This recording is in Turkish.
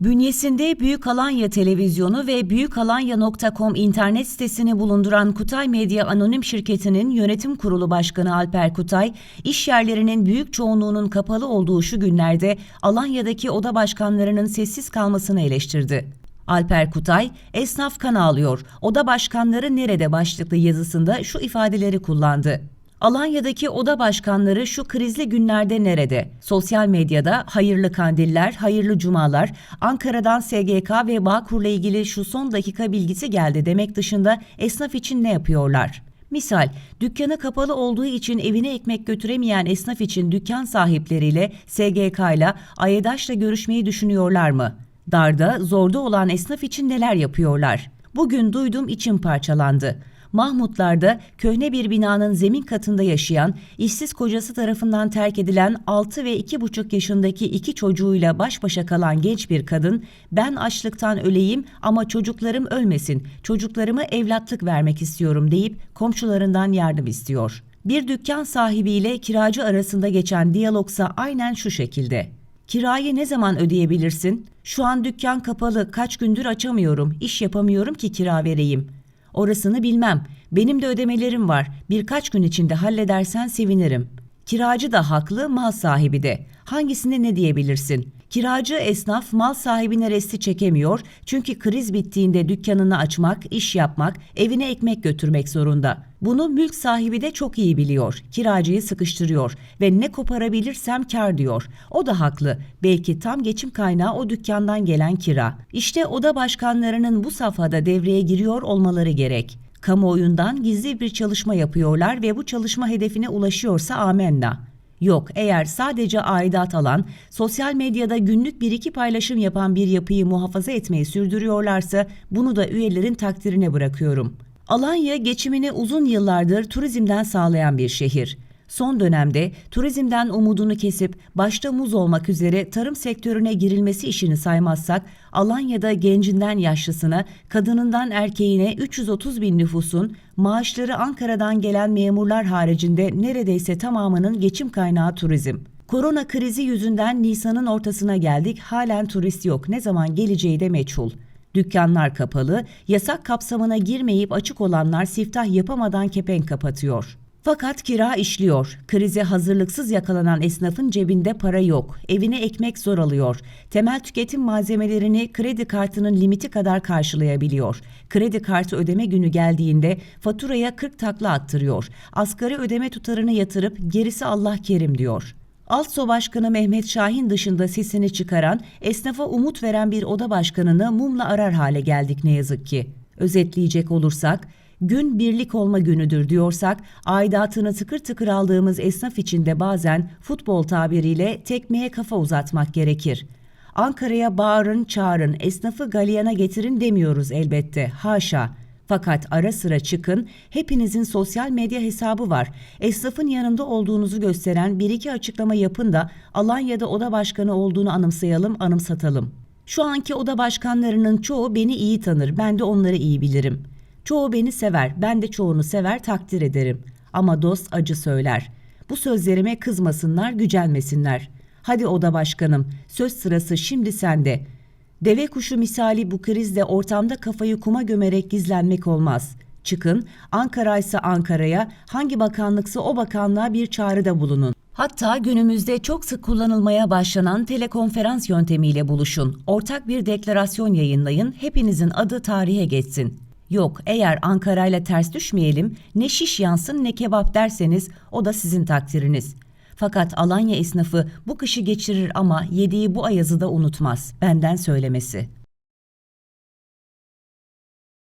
Bünyesinde Büyük Alanya Televizyonu ve büyükalanya.com internet sitesini bulunduran Kutay Medya Anonim Şirketi'nin yönetim kurulu başkanı Alper Kutay, iş yerlerinin büyük çoğunluğunun kapalı olduğu şu günlerde Alanya'daki oda başkanlarının sessiz kalmasını eleştirdi. Alper Kutay, esnaf kan ağlıyor, oda başkanları nerede başlıklı yazısında şu ifadeleri kullandı. Alanya'daki oda başkanları şu krizli günlerde nerede? Sosyal medyada hayırlı kandiller, hayırlı cumalar, Ankara'dan SGK ve Bağkur'la ilgili şu son dakika bilgisi geldi demek dışında esnaf için ne yapıyorlar? Misal, dükkanı kapalı olduğu için evine ekmek götüremeyen esnaf için dükkan sahipleriyle, SGK ile, AYEDAŞ'la görüşmeyi düşünüyorlar mı? Darda, zorda olan esnaf için neler yapıyorlar? Bugün duydum içim parçalandı. Mahmutlar'da köhne bir binanın zemin katında yaşayan, işsiz kocası tarafından terk edilen 6 ve 2,5 yaşındaki iki çocuğuyla baş başa kalan genç bir kadın, ben açlıktan öleyim ama çocuklarım ölmesin, çocuklarımı evlatlık vermek istiyorum deyip komşularından yardım istiyor. Bir dükkan sahibiyle kiracı arasında geçen diyalogsa aynen şu şekilde. Kirayı ne zaman ödeyebilirsin? Şu an dükkan kapalı, kaç gündür açamıyorum, iş yapamıyorum ki kira vereyim. Orasını bilmem. Benim de ödemelerim var. Birkaç gün içinde halledersen sevinirim. Kiracı da haklı, mal sahibi de. Hangisine ne diyebilirsin? Kiracı esnaf mal sahibine resti çekemiyor çünkü kriz bittiğinde dükkanını açmak, iş yapmak, evine ekmek götürmek zorunda. Bunu mülk sahibi de çok iyi biliyor. Kiracıyı sıkıştırıyor ve ne koparabilirsem kar diyor. O da haklı. Belki tam geçim kaynağı o dükkandan gelen kira. İşte oda başkanlarının bu safhada devreye giriyor olmaları gerek. Kamuoyundan gizli bir çalışma yapıyorlar ve bu çalışma hedefine ulaşıyorsa amenna. Yok eğer sadece aidat alan, sosyal medyada günlük bir iki paylaşım yapan bir yapıyı muhafaza etmeyi sürdürüyorlarsa bunu da üyelerin takdirine bırakıyorum. Alanya geçimini uzun yıllardır turizmden sağlayan bir şehir. Son dönemde turizmden umudunu kesip başta muz olmak üzere tarım sektörüne girilmesi işini saymazsak Alanya'da gencinden yaşlısına, kadınından erkeğine 330 bin nüfusun maaşları Ankara'dan gelen memurlar haricinde neredeyse tamamının geçim kaynağı turizm. Korona krizi yüzünden Nisan'ın ortasına geldik halen turist yok ne zaman geleceği de meçhul. Dükkanlar kapalı, yasak kapsamına girmeyip açık olanlar siftah yapamadan kepenk kapatıyor. Fakat kira işliyor. Krize hazırlıksız yakalanan esnafın cebinde para yok. Evine ekmek zor alıyor. Temel tüketim malzemelerini kredi kartının limiti kadar karşılayabiliyor. Kredi kartı ödeme günü geldiğinde faturaya 40 takla attırıyor. Asgari ödeme tutarını yatırıp gerisi Allah kerim diyor. Altso Başkanı Mehmet Şahin dışında sesini çıkaran, esnafa umut veren bir oda başkanını mumla arar hale geldik ne yazık ki. Özetleyecek olursak, gün birlik olma günüdür diyorsak, aidatını tıkır tıkır aldığımız esnaf için de bazen futbol tabiriyle tekmeye kafa uzatmak gerekir. Ankara'ya bağırın, çağırın, esnafı galyana getirin demiyoruz elbette, haşa. Fakat ara sıra çıkın, hepinizin sosyal medya hesabı var. Esnafın yanında olduğunuzu gösteren bir iki açıklama yapın da Alanya'da oda başkanı olduğunu anımsayalım, anımsatalım. Şu anki oda başkanlarının çoğu beni iyi tanır, ben de onları iyi bilirim. Çoğu beni sever, ben de çoğunu sever, takdir ederim. Ama dost acı söyler. Bu sözlerime kızmasınlar, gücenmesinler. Hadi oda başkanım, söz sırası şimdi sende. Deve kuşu misali bu krizde ortamda kafayı kuma gömerek gizlenmek olmaz. Çıkın, Ankara ise Ankara'ya, hangi bakanlıksa o bakanlığa bir çağrıda bulunun. Hatta günümüzde çok sık kullanılmaya başlanan telekonferans yöntemiyle buluşun. Ortak bir deklarasyon yayınlayın, hepinizin adı tarihe geçsin. Yok eğer Ankara ile ters düşmeyelim ne şiş yansın ne kebap derseniz o da sizin takdiriniz. Fakat Alanya esnafı bu kışı geçirir ama yediği bu ayazı da unutmaz. Benden söylemesi.''